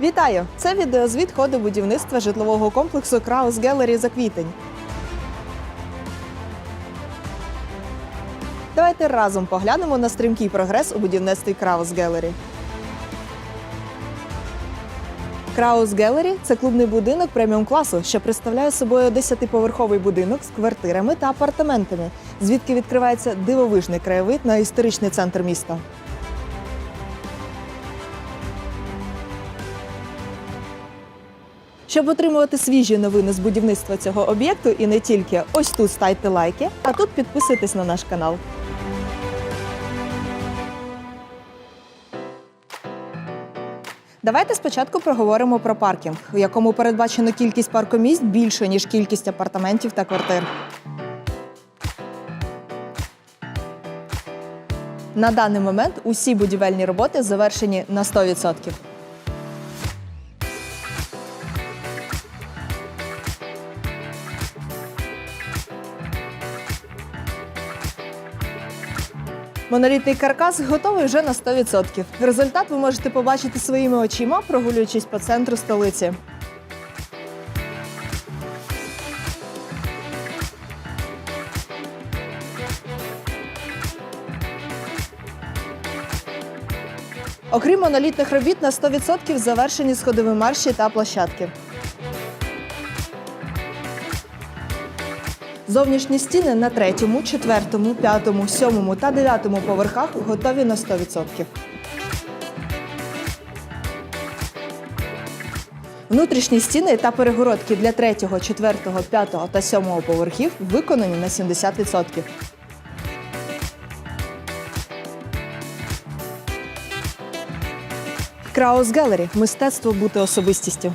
Вітаю! Це відеозвіт ходу будівництва житлового комплексу Краус Гелері за квітень. Давайте разом поглянемо на стрімкий прогрес у будівництві Краус Гелері. Краус Гелері це клубний будинок преміум класу, що представляє собою 10-поверховий будинок з квартирами та апартаментами, звідки відкривається дивовижний краєвид на історичний центр міста. Щоб отримувати свіжі новини з будівництва цього об'єкту і не тільки ось тут ставте лайки, а тут підписуйтесь на наш канал. Давайте спочатку проговоримо про паркінг, у якому передбачено кількість паркомісць більше, ніж кількість апартаментів та квартир. На даний момент усі будівельні роботи завершені на 100%. Монолітний каркас готовий вже на 100%. Результат ви можете побачити своїми очима, прогулюючись по центру столиці. Окрім монолітних робіт, на 100% завершені сходові марші та площадки. Зовнішні стіни на третьому, четвертому, п'ятому, сьомому та дев'ятому поверхах готові на 100%. Внутрішні стіни та перегородки для третього, четвертого, п'ятого та сьомого поверхів виконані на 70%. Краус Гелері мистецтво бути особистістю.